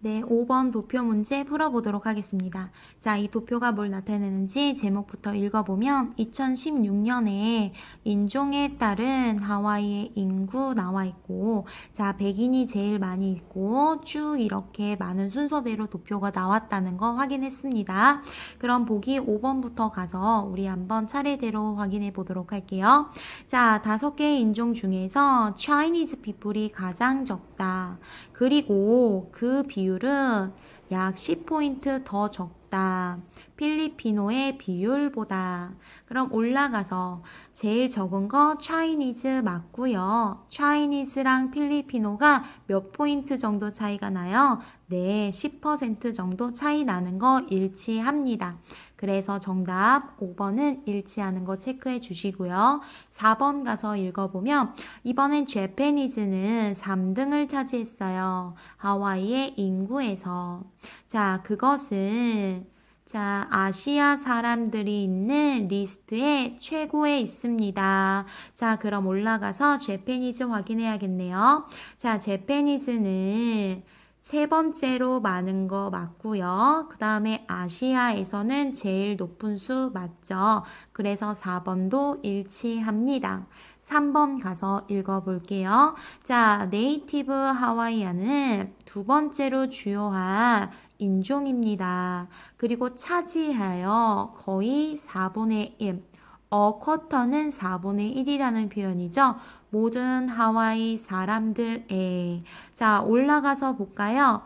네, 5번 도표 문제 풀어보도록 하겠습니다. 자, 이 도표가 뭘 나타내는지 제목부터 읽어보면 2016년에 인종에 따른 하와이의 인구 나와 있고, 자, 백인이 제일 많이 있고, 쭉 이렇게 많은 순서대로 도표가 나왔다는 거 확인했습니다. 그럼 보기 5번부터 가서 우리 한번 차례대로 확인해 보도록 할게요. 자, 다섯 개의 인종 중에서 Chinese people이 가장 적다. 그리고 그 비율 은 약 10포인트 더 적다. 필리피노의 비율보다. 그럼 올라가서 제일 적은 거 Chinese 맞고요. Chinese랑 필리피노가 몇 포인트 정도 차이가 나요? 네, 10% 정도 차이 나는 거 일치합니다. 그래서 정답 5번은 일치하는 거 체크해 주시고요. 4번 가서 읽어보면 이번엔 제페니즈는 3등을 차지했어요. 하와이의 인구에서. 자, 그것은 자, 아시아 사람들이 있는 리스트에 최고에 있습니다. 자, 그럼 올라가서 제페니즈 확인해야겠네요. 자, 제페니즈는 세 번째로 많은 거 맞고요. 그 다음에 아시아에서는 제일 높은 수 맞죠? 그래서 4번도 일치합니다. 3번 가서 읽어볼게요. 자, 네이티브 하와이안은 두 번째로 주요한 인종입니다. 그리고 차지하여 거의 4분의 1. 어 쿼터는 4분의 1이라는 표현이죠. 모든 하와이 사람들에. 자, 올라가서 볼까요?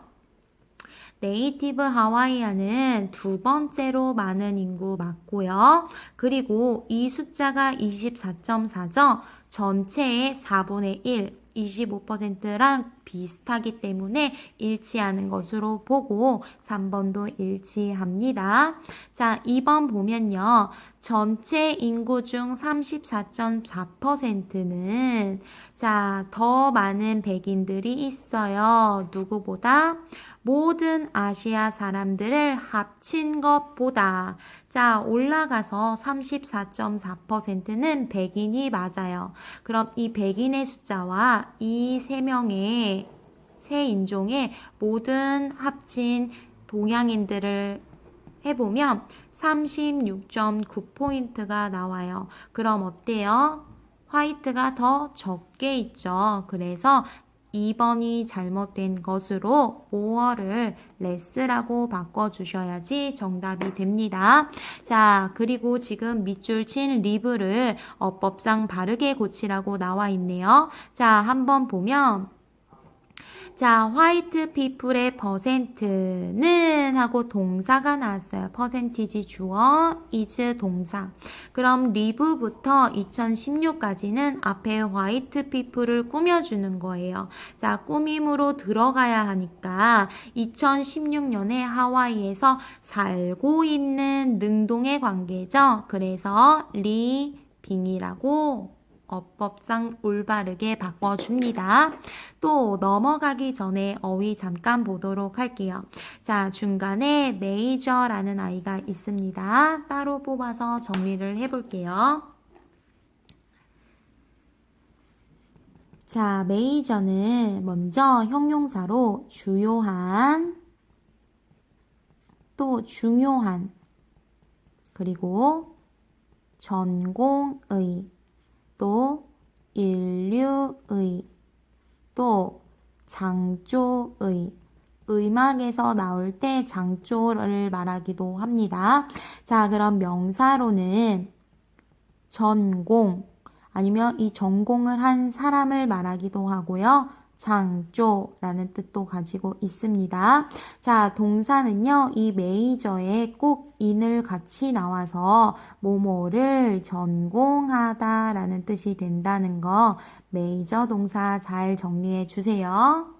네이티브 하와이안은 두 번째로 많은 인구 맞고요. 그리고 이 숫자가 24.4죠. 전체의 4분의 1, 25%랑 비슷하기 때문에 일치하는 것으로 보고 3번도 일치합니다. 자, 2번 보면요. 전체 인구 중 34.4%는 자, 더 많은 백인들이 있어요. 누구보다? 모든 아시아 사람들을 합친 것보다. 자, 올라가서 34.4%는 백인이 맞아요. 그럼 이 백인의 숫자와 이 세 명의 세 인종의 모든 합친 동양인들을 해보면 36.9포인트가 나와요. 그럼 어때요? 화이트가 더 적게 있죠. 그래서 2번이 잘못된 것으로 5월을 레스라고 바꿔주셔야지 정답이 됩니다. 자, 그리고 지금 밑줄 친 리브를 어법상 바르게 고치라고 나와 있네요. 자, 한번 보면 자, 화이트 피플의 퍼센트는 하고 동사가 나왔어요. 퍼센티지 주어, is 동사. 그럼 리브부터 2016까지는 앞에 화이트 피플을 꾸며주는 거예요. 자, 꾸밈으로 들어가야 하니까 2016년에 하와이에서 살고 있는 능동의 관계죠. 그래서 리빙이라고 어법상 올바르게 바꿔줍니다. 또 넘어가기 전에 어휘 잠깐 보도록 할게요. 자, 중간에 메이저라는 아이가 있습니다. 따로 뽑아서 정리를 해볼게요. 자, 메이저는 먼저 형용사로 주요한, 또 중요한, 그리고 전공의, 또 인류의, 또 장조의, 의막에서 나올 때 장조를 말하기도 합니다. 자, 그럼 명사로는 전공, 아니면 이 전공을 한 사람을 말하기도 하고요. 장조라는 뜻도 가지고 있습니다. 자, 동사는요, 이 메이저에 꼭 인을 같이 나와서 뭐뭐를 전공하다라는 뜻이 된다는 거 메이저 동사 잘 정리해 주세요.